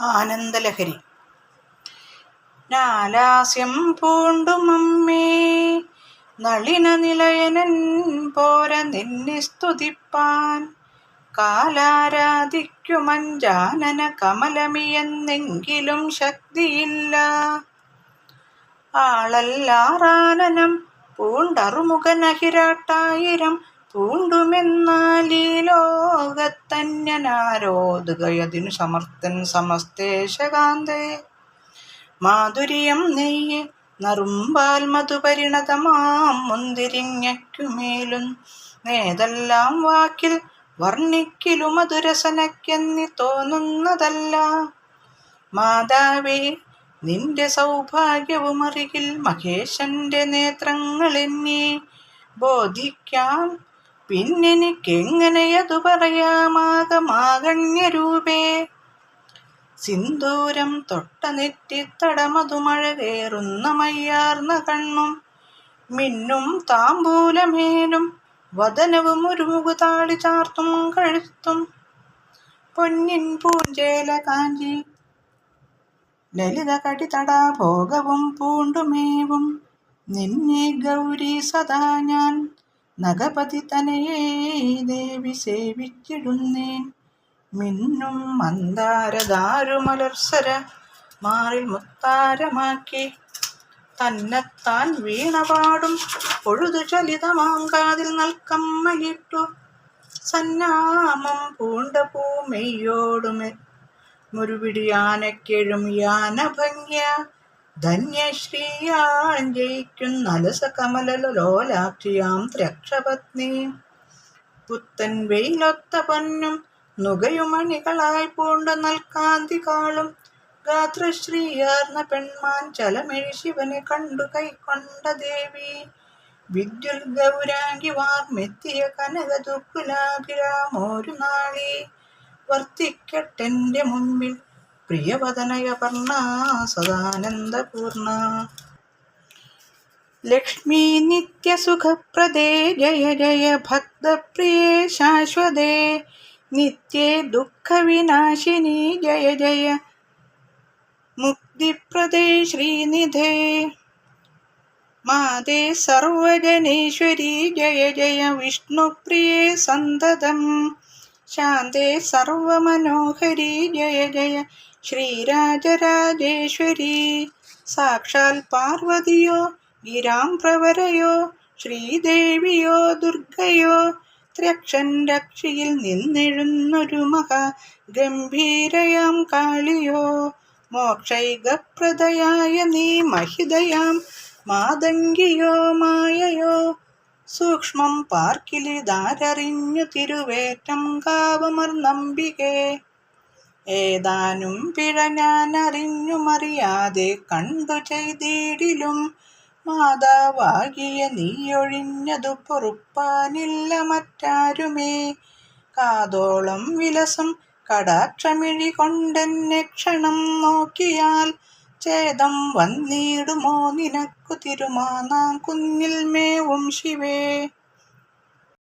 ആനന്ദലഹരി. നാലാസ്യം പൂണ്ടുമമ്മേ നളിന നിലയനൻ പോര നിന്നെ സ്തുതിപ്പാൻ. കാലാരാധിക്കുമഞ്ചാനന കമലമിയെന്നെങ്കിലും ശക്തിയില്ല. ആളല്ലാറാനനം പൂണ്ടറുമുഖനഹിരാട്ടായിരം പൂണ്ടുമെന്നാലീ ലോകത്തന്യനാരോതുകയതിനു സമർത്ഥൻ സമസ്തേശകാന്തേ മാധുര്യം നെയ്യ് നറുമ്പാൽ മധുപരിണതമാം മുന്തിരിങ്ങയ്ക്കുമേലും നേതെല്ലാം വാക്കിൽ വർണിക്കിലു മധുരസനക്കെന്നി തോന്നുന്നതല്ല. മാതാവേ നിന്റെ സൗഭാഗ്യവും അറികിൽ മഹേശന്റെ നേത്രങ്ങളെന്നെ ബോധിക്കാം പിന്നെനിക്കെങ്ങനെയതു പറയാമാകമാകണ്യരൂപേ. സിന്ദൂരം തൊട്ട നെറ്റിത്തടമതു മഴ കയറുന്ന മയ്യാർന്ന കണ്ണും മിന്നും താമ്പൂലമേനും വദനവും ഒരു മുകുതാളി ചാർത്തും കഴുത്തും പൊന്നിൻ പൂഞ്ചേല കാഞ്ചി ലളിത കടിതട ഭോഗവും പൂണ്ടുമേവും. നിന്നെ ഗൗരി സദാ ഞാൻ നഗപതി തനയേ ദേവി സേവിച്ചിടുന്നേൻ. മിന്നും മന്ദാരദാരുമലർസര മാറിൽ മുത്താരമാക്കി. തന്നെത്താൻ വീണപാടും പൊഴുതു ചലിതമാങ്കാതിൽ നൽകമ്മയിട്ടു. സന്നാമം പൂണ്ട പൂമെയ്യോടുമെ. മുരുവിടിയാനക്കെഴും യാന യാനഭംഗ്യ ധന്യശ്രീയാൻ ജയിക്കുന്നലസ കമലലോലാക്ഷിയാം ത്രക്ഷപത്നി പുത്തൻ വെയിലൊത്ത പൊന്നും നുകയുമണികളായി പൂണ്ട നൽകാന്തി കാളും. ഗാത്രശ്രീയാർന്ന പെൺമാൻ ചലമഴി ശിവനെ കണ്ടു കൈക്കൊണ്ട ദേവി. വിദ്യുൽ ഗൗരാംഗി വാർമെത്തിയ കനക ദുഃഖുലാകിരാമോരു നാളി. വർത്തിക്കട്ടെന്റെ മുമ്പിൽ प्रियवदनयपर्णा सदानंदपूर्ण लक्ष्मी नित्यसुखप्रदे जय जय भक्तप्रिये शाश्वते। नित्ये दुःखविनाशिनि जय जय मुक्तिप्रदे श्रीनिधे। माते सर्वजनेश्वरी, जय जय विष्णुप्रिये सन्ततम्। ശാന്തേ സർവമനോഹരി ജയ ജയ ശ്രീരാജരാജേശ്വരി സാക്ഷാൽ പാർവതിയോ ഗിരാം പ്രവരയോ ശ്രീദേവിയോ ദുർഗയോ ത്രക്ഷൻ രക്ഷിയിൽ നിന്നെഴുന്നൊരു മഹാ ഗംഭീരയാം കാളിയോ. മോക്ഷൈകപ്രദയായ നീ മഹിതയാം മാതങ്കിയോ മായയോ. സൂക്ഷ്മം പാർക്കിലിതാരറിഞ്ഞു തിരുവേറ്റം കാവമർന്നമ്പികേ ഏതാനും പിഴ ഞാൻ അറിഞ്ഞുമറിയാതെ കണ്ടു ചെയ്തിടിലും മാതാവാകിയ നീയൊഴിഞ്ഞതു പൊറുപ്പാനില്ല മറ്റാരുമേ. കാതോളം വിലസം കടാക്ഷമിഴി കൊണ്ടെന്നെ ക്ഷണം നോക്കിയാൽ ഛേദം വന്നിടുമോ നിനക്കു തിരുമാനാം കുന്നിൽ മേവും ശിവേ.